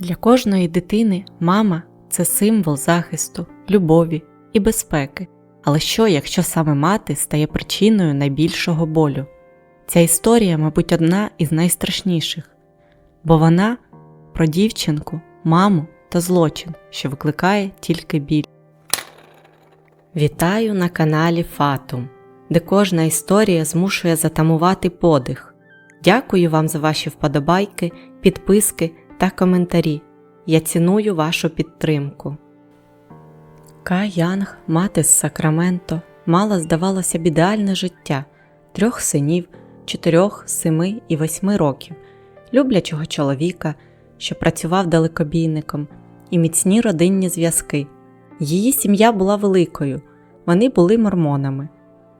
Для кожної дитини мама це символ захисту, любові і безпеки. Але що, якщо саме мати стає причиною найбільшого болю? Ця історія, мабуть, одна із найстрашніших, бо вона про дівчинку, маму та злочин, що викликає тільки біль. Вітаю на каналі Фатум, де кожна історія змушує затамувати подих. Дякую вам за ваші вподобайки, підписки та коментарі. Я ціную вашу підтримку. Ка Янг, мати з Сакраменто, мала, здавалося б, ідеальне життя трьох синів, чотирьох, семи і восьми років, люблячого чоловіка, що працював далекобійником, і міцні родинні зв'язки. Її сім'я була великою, вони були мормонами.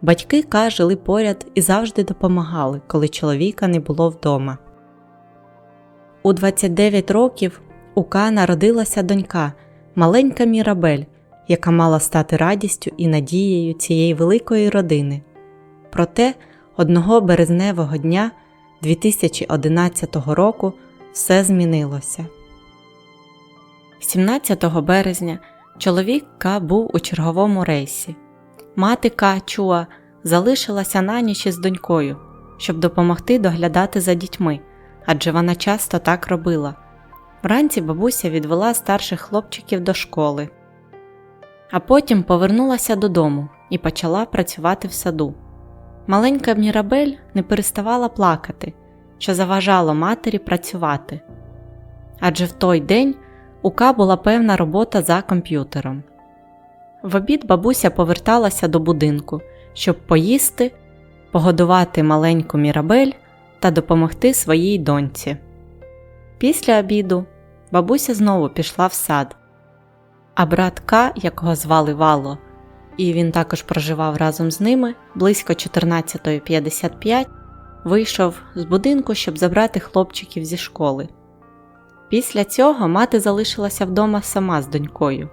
Батьки Ка жили поряд і завжди допомагали, коли чоловіка не було вдома. У 29 років у Ка народилася донька, маленька Мірабель, яка мала стати радістю і надією цієї великої родини. Проте одного березневого дня 2011 року все змінилося. 17 березня чоловік К був у черговому рейсі. Мати К Чуа залишилася на ніч із донькою, щоб допомогти доглядати за дітьми, адже вона часто так робила. Вранці бабуся відвела старших хлопчиків до школи, а потім повернулася додому і почала працювати в саду. Маленька Мірабель не переставала плакати, що заважало матері працювати. Адже в той день у Ка була певна робота за комп'ютером. В обід бабуся поверталася до будинку, щоб поїсти, погодувати маленьку Мірабель та допомогти своїй доньці. Після обіду бабуся знову пішла в сад, а брат К, якого звали Вало, і він також проживав разом з ними близько 14.55, вийшов з будинку, щоб забрати хлопчиків зі школи. Після цього мати залишилася вдома сама з донькою.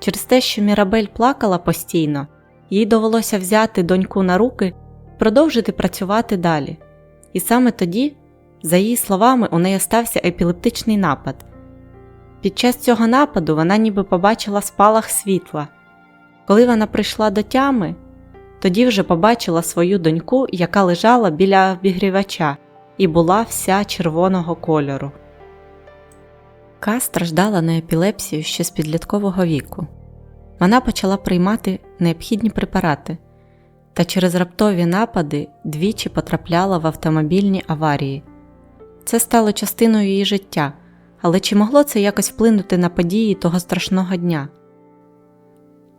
Через те, що Мірабель плакала постійно, їй довелося взяти доньку на руки продовжити працювати далі. І саме тоді, за її словами, у неї стався епілептичний напад. Під час цього нападу вона ніби побачила спалах світла. Коли вона прийшла до тями, тоді вже побачила свою доньку, яка лежала біля обігрівача і була вся червоного кольору. Ка страждала на епілепсію ще з підліткового віку. Вона почала приймати необхідні препарати та через раптові напади двічі потрапляла в автомобільні аварії. Це стало частиною її життя, але чи могло це якось вплинути на події того страшного дня?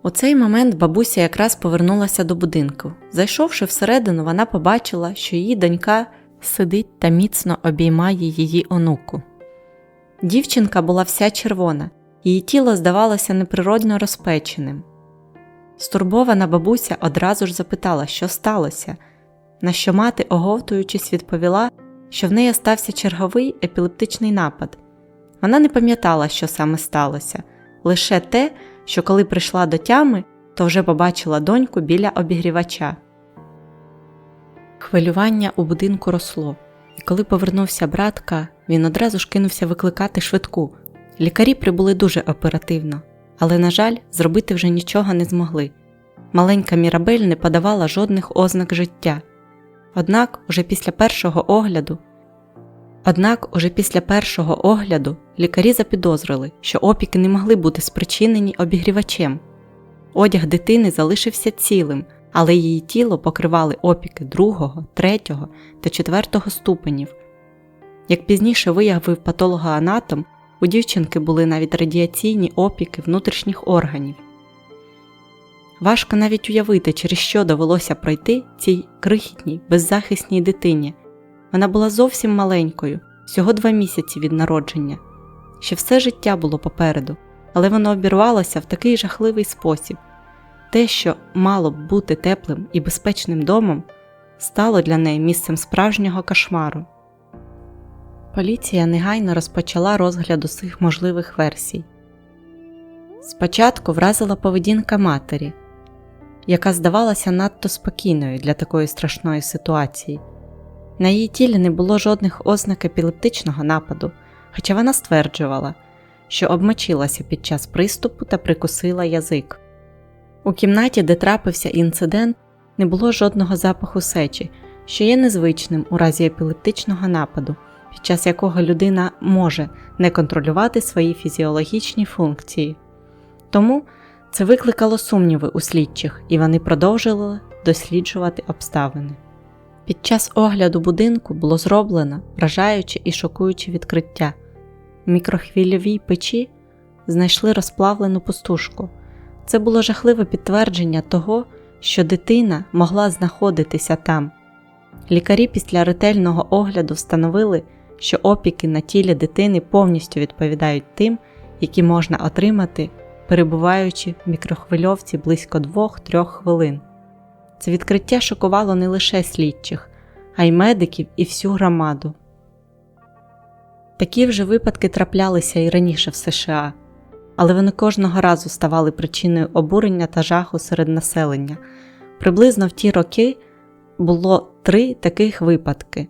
У цей момент бабуся якраз повернулася до будинку. Зайшовши всередину, вона побачила, що її донька сидить та міцно обіймає її онуку. Дівчинка була вся червона, її тіло здавалося неприродно розпеченим. Стурбована бабуся одразу ж запитала, що сталося, на що мати, оговтуючись, відповіла, що в неї стався черговий епілептичний напад. Вона не пам'ятала, що саме сталося, лише те, що коли прийшла до тями, то вже побачила доньку біля обігрівача. Хвилювання у будинку росло, і коли повернувся братка, він одразу ж кинувся викликати швидку. Лікарі прибули дуже оперативно, але, на жаль, зробити вже нічого не змогли. Маленька Мірабель не подавала жодних ознак життя. Однак, уже після першого огляду Однак уже після першого огляду лікарі запідозрили, що опіки не могли бути спричинені обігрівачем. Одяг дитини залишився цілим, але її тіло покривали опіки другого, третього та четвертого ступенів. Як пізніше виявив патологоанатом, у дівчинки були навіть радіаційні опіки внутрішніх органів. Важко навіть уявити, через що довелося пройти цій крихітній, беззахисній дитині. Вона була зовсім маленькою, всього два місяці від народження. Ще все життя було попереду, але воно обірвалося в такий жахливий спосіб. Те, що мало б бути теплим і безпечним домом, стало для неї місцем справжнього кошмару. Поліція негайно розпочала розгляд усіх можливих версій. Спочатку вразила поведінка матері, яка здавалася надто спокійною для такої страшної ситуації. На її тілі не було жодних ознак епілептичного нападу, хоча вона стверджувала, що обмочилася під час приступу та прикусила язик. У кімнаті, де трапився інцидент, не було жодного запаху сечі, що є незвичним у разі епілептичного нападу, під час якого людина може не контролювати свої фізіологічні функції. Тому це викликало сумніви у слідчих, і вони продовжили досліджувати обставини. Під час огляду будинку було зроблено вражаюче і шокуюче відкриття. В мікрохвильовій печі знайшли розплавлену пустушку. Це було жахливе підтвердження того, що дитина могла знаходитися там. Лікарі після ретельного огляду встановили, що опіки на тілі дитини повністю відповідають тим, які можна отримати, перебуваючи в мікрохвильовці близько 2-3 хвилин. Це відкриття шокувало не лише слідчих, а й медиків і всю громаду. Такі вже випадки траплялися і раніше в США, але вони кожного разу ставали причиною обурення та жаху серед населення. Приблизно в ті роки було три таких випадки.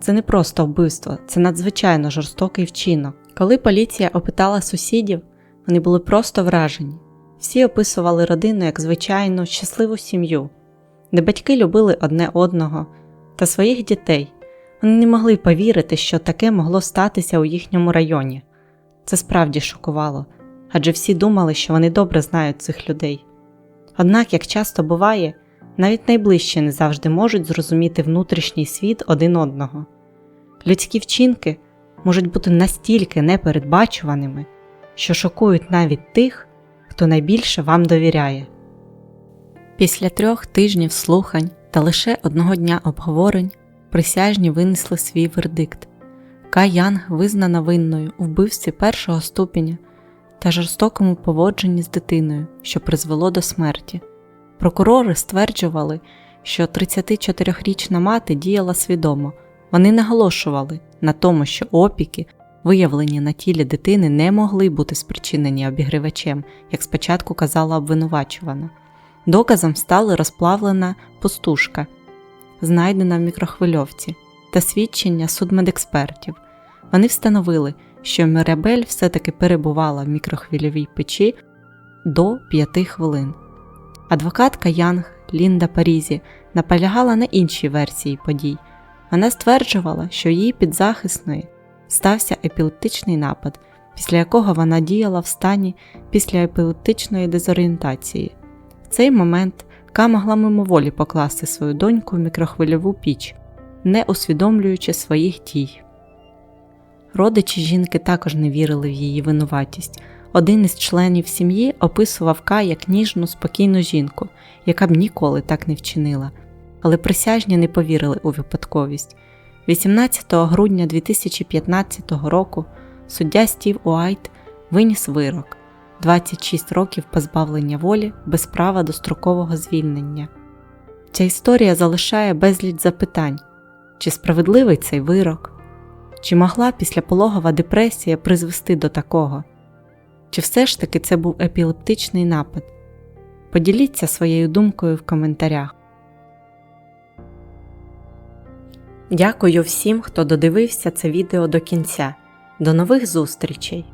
Це не просто вбивство, це надзвичайно жорстокий вчинок. Коли поліція опитала сусідів, вони були просто вражені. Всі описували родину як звичайну, щасливу сім'ю, де батьки любили одне одного та своїх дітей. Вони не могли повірити, що таке могло статися у їхньому районі. Це справді шокувало, адже всі думали, що вони добре знають цих людей. Однак, як часто буває, навіть найближчі не завжди можуть зрозуміти внутрішній світ один одного. Людські вчинки можуть бути настільки непередбачуваними, що шокують навіть тих, хто найбільше вам довіряє. Після трьох тижнів слухань та лише одного дня обговорень присяжні винесли свій вердикт. Кай Янг визнана винною у вбивстві першого ступеня та жорстокому поводженні з дитиною, що призвело до смерті. Прокурори стверджували, що 34-річна мати діяла свідомо. Вони наголошували на тому, що опіки, виявлені на тілі дитини, не могли бути спричинені обігрівачем, як спочатку казала обвинувачувана. Доказом стали розплавлена пустушка, знайдена в мікрохвильовці, та свідчення судмедекспертів. Вони встановили, що Мірабель все-таки перебувала в мікрохвильовій печі до 5 хвилин. Адвокатка Янг Лінда Парізі наполягала на іншій версії подій. Вона стверджувала, що її підзахисної стався епілептичний напад, після якого вона діяла в стані після епілептичної дезорієнтації. В цей момент Ка могла мимоволі покласти свою доньку в мікрохвильову піч, не усвідомлюючи своїх дій. Родичі жінки також не вірили в її винуватість. Один із членів сім'ї описував Ка як ніжну, спокійну жінку, яка б ніколи так не вчинила, але присяжні не повірили у випадковість. 18 грудня 2015 року суддя Стів Уайт виніс вирок 26 років позбавлення волі без права дострокового звільнення. Ця історія залишає безліч запитань, чи справедливий цей вирок, чи могла післяпологова депресія призвести до такого, чи все ж таки це був епілептичний напад. Поділіться своєю думкою в коментарях. Дякую всім, хто додивився це відео до кінця. До нових зустрічей!